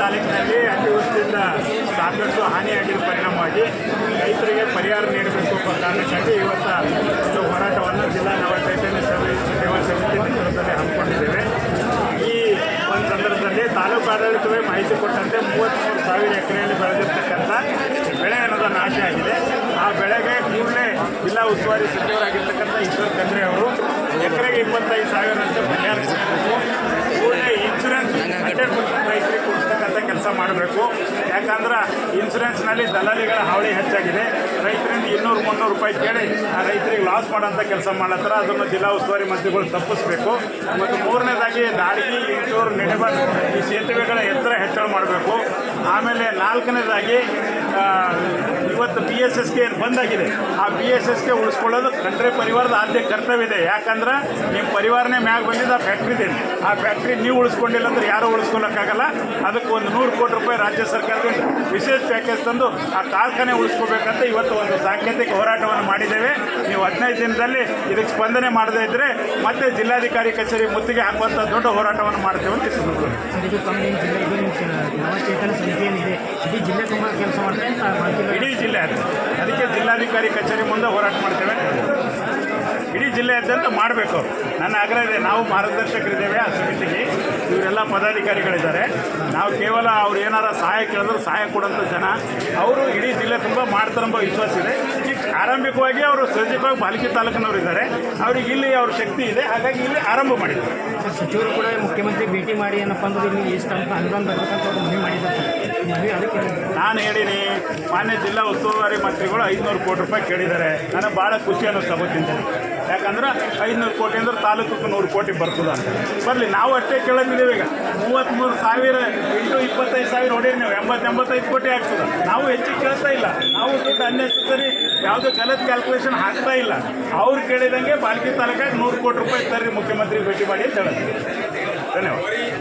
ತಾಲೂಕಿನಲ್ಲಿ ಅತಿವೃಷ್ಟಿಯಿಂದ ಸಾಕಷ್ಟು ಹಾನಿಯಾಗಿರುವ ಪರಿಣಾಮವಾಗಿ ರೈತರಿಗೆ ಪರಿಹಾರ ನೀಡಬೇಕು ಎಂಬ ಕಾರಣಕ್ಕಾಗಿ ಇವತ್ತು ಒಂದು ಹೋರಾಟವನ್ನು ಜಿಲ್ಲಾ ನವ ಚೈತನ್ಯ ಸೇವೆ ಸಮಿತಿ ಹಮ್ಮಿಕೊಂಡಿದ್ದೇವೆ. ಈ ಒಂದು ಸಂದರ್ಭದಲ್ಲಿ ತಾಲೂಕು ಆಡಳಿತವೇ ಮಾಹಿತಿ ಕೊಟ್ಟಂತೆ ಮೂವತ್ತ್ಮೂರು ಸಾವಿರ ಎಕರೆಯಲ್ಲಿ ಬೆಳೆದಿರ್ತಕ್ಕಂಥ ಬೆಳೆ ಅನ್ನೋದು ನಾಶ ಆಗಿದೆ ಆ ಬೆಳೆಗೆ ಕೂಡಲೇ ಜಿಲ್ಲಾ ಉಸ್ತುವಾರಿ ಸಚಿವರಾಗಿರ್ತಕ್ಕಂಥ ಈಶ್ವರ್ ಖಂಡ್ರೆ ಅವರು ಎಕರೆಗೆ ಇಪ್ಪತ್ತೈದು ಸಾವಿರ ಅಂತ ಪರಿಹಾರ ಕೂಡಲೇ ಇನ್ಶೂರೆನ್ಸ್ ಹಂಡ್ರೆಡ್ ಪರ್ಸೆಂಟ್ ರೈತರಿಗೆ ಕೊಡ್ತಕ್ಕಂಥ ಕೆಲಸ ಮಾಡಬೇಕು. ಯಾಕಂದ್ರೆ ಇನ್ಸೂರೆನ್ಸ್ನಲ್ಲಿ ದಲ್ಲಾಳಿಗಳ ಹಾವಳಿ ಹೆಚ್ಚಾಗಿದೆ. ರೈತರಿಂದ ಇನ್ನೂರು ಮುನ್ನೂರು ರೂಪಾಯಿ ಕೇಳಿ ಆ ರೈತರಿಗೆ ಲಾಸ್ ಮಾಡೋಂಥ ಕೆಲಸ ಮಾಡತ್ತಾರ ಅದನ್ನು ಜಿಲ್ಲಾ ಉಸ್ತುವಾರಿ ಮಂತ್ರಿಗಳು ತಪ್ಪಿಸಬೇಕು. ಮತ್ತು ಮೂರನೇದಾಗಿ ದಾಡಿಗೆ ಇಂಚೂರು ನೆಡಬಾರ್ದು. ಈ ಸೇತುವೆಗಳ ಎತ್ತರ ಹೆಚ್ಚಳ ಮಾಡಬೇಕು. ಆಮೇಲೆ ನಾಲ್ಕನೇದಾಗಿ ಇವತ್ತು ಬಿ ಎಸ್ ಎಸ್ಗೆ ಏನು ಬಂದಾಗಿದೆ, ಆ ಬಿ ಎಸ್ ಎಸ್ಗೆ ಉಳಿಸ್ಕೊಳ್ಳೋದು ಕಂಡ್ರೆ ಪರಿವಾರದ ಆದ್ಯ ಕರ್ತವ್ಯ ಇದೆ. ಯಾಕಂದ್ರೆ ನಿಮ್ಮ ಪರಿವಾರನೇ ಮ್ಯಾಗ ಬಂದಿದ್ದು ಆ ಫ್ಯಾಕ್ಟ್ರಿ ಇದೆ. ಆ ಫ್ಯಾಕ್ಟ್ರಿ ನೀವು ಉಳಿಸ್ಕೊಂಡಿಲ್ಲ ಅಂದ್ರೆ ಯಾರೂ ಉಳಿಸ್ಕೊಳ್ಳೋಕ್ಕಾಗಲ್ಲ ಅದಕ್ಕೆ ಒಂದು ನೂರು ಕೋಟಿ ರೂಪಾಯಿ ರಾಜ್ಯ ಸರ್ಕಾರದಿಂದ ವಿಶೇಷ ಪ್ಯಾಕೇಜ್ ತಂದು ಆ ಕಾರ್ಖಾನೆ ಉಳಿಸ್ಕೋಬೇಕಂತ ಇವತ್ತು ಒಂದು ಸಾಂಕೇತಿಕ ಹೋರಾಟವನ್ನು ಮಾಡಿದ್ದೇವೆ. ನೀವು ಹದಿನೈದು ದಿನದಲ್ಲಿ ಇದಕ್ಕೆ ಸ್ಪಂದನೆ ಮಾಡದೇ ಇದ್ದರೆ ಮತ್ತೆ ಜಿಲ್ಲಾಧಿಕಾರಿ ಕಚೇರಿ ಮುತ್ತಿಗೆ ಹಾಕುವಂಥ ದೊಡ್ಡ ಹೋರಾಟವನ್ನು ಮಾಡ್ತೇವೆ ಅಂತ ಇಡೀ ಜಿಲ್ಲೆ. ಅದಕ್ಕೆ ಜಿಲ್ಲಾಧಿಕಾರಿ ಕಚೇರಿ ಮುಂದೆ ಹೋರಾಟ. ಜಿಲ್ಲೆಯಾದ್ಯಂತ ಮಾಡಬೇಕು ನನ್ನ ಆಗ್ರಹ ಇದೆ, ನಾವು ಮಾರ್ಗದರ್ಶಕರಿದ್ದೇವೆ ಆ ಸಮಿತಿಗೆ. ಇವರೆಲ್ಲ ಪದಾಧಿಕಾರಿಗಳಿದ್ದಾರೆ. ನಾವು ಕೇವಲ ಅವ್ರು ಏನಾರ ಸಹಾಯ ಕೇಳಿದ್ರು ಸಹಾಯ ಕೊಡೋಂಥ ಜನ. ಅವರು ಇಡೀ ಜಿಲ್ಲೆ ತುಂಬ ಮಾಡ್ತಾರೆಂಬ ವಿಶ್ವಾಸ ಇದೆ. ಆರಂಭಿಕವಾಗಿ ಅವರು ಸರ್ಜಿಕವಾಗಿ ಪಾಲಿಕೆ ತಾಲೂಕಿನವರು ಇದ್ದಾರೆ ಅವ್ರಿಗೆ ಇಲ್ಲಿ ಅವ್ರ ಶಕ್ತಿ ಇದೆ. ಹಾಗಾಗಿ ಇಲ್ಲಿ ಆರಂಭ ಮಾಡಿದ್ದಾರೆ. ಸಚಿವರು ಕೂಡ ಮುಖ್ಯಮಂತ್ರಿ ಭೇಟಿ ಮಾಡಿ ಏನಪ್ಪ ಅಂದ್ರೆ ಇಲ್ಲಿ ಈ ಅಂತ ಅನುದಾನ ಬರ್ಬೇಕಂತ ಅವ್ರು ಮನವಿ ಮಾಡಿದ್ದಾರೆ ಅದಕ್ಕೆ ನಾನು ಹೇಳಿನಿ ಮಾನ್ಯ ಜಿಲ್ಲಾ ಉಸ್ತುವಾರಿ ಮಂತ್ರಿಗಳು ಐದುನೂರು ಕೋಟಿ ರೂಪಾಯಿ ಕೇಳಿದ್ದಾರೆ. ನನಗೆ ಭಾಳ ಖುಷಿ ಅನ್ನಿಸ್ತಾ ಗೊತ್ತಿದ್ದೇನೆ ಯಾಕಂದ್ರೆ ಐದುನೂರು ಕೋಟಿ ಅಂದ್ರೆ ತಾಲೂಕಕ್ಕೆ ನೂರು ಕೋಟಿ ಬರ್ತದೆ ಅಂತ. ಬರಲಿ ನಾವು ಅಷ್ಟೇ ಕೇಳೋದಿದ್ದೀವಿ ಈಗ. ಮೂವತ್ತ್ಮೂರು ಸಾವಿರ ಇಂಟು ಇಪ್ಪತ್ತೈದು ಸಾವಿರ ಹೊಡೀರಿ ನೀವು. ಎಂಬತ್ತು ಎಂಬತ್ತೈದು ಕೋಟಿ ಆಗ್ತದೆ. ನಾವು ಹೆಚ್ಚಿಗೆ ಕೇಳ್ತಾ ಇಲ್ಲ. ನಾವು ದುಡ್ಡು ಅನ್ನೆಸರಿ ಯಾವುದೇ ಗಲತ್ ಕ್ಯಾಲ್ಕುಲೇಷನ್ ಆಗ್ತಾ ಇಲ್ಲ. ಅವ್ರು ಕೇಳಿದಂಗೆ ಬಾಲ್ಕಿ ತಾಲೂಕಾಗ ನೂರು ಕೋಟಿ ರೂಪಾಯಿ ತರ್ರಿ ಮುಖ್ಯಮಂತ್ರಿ ಭೇಟಿ ಮಾಡಿ ಅಂತ ಹೇಳುತ್ತೆ ಧನ್ಯವಾದ.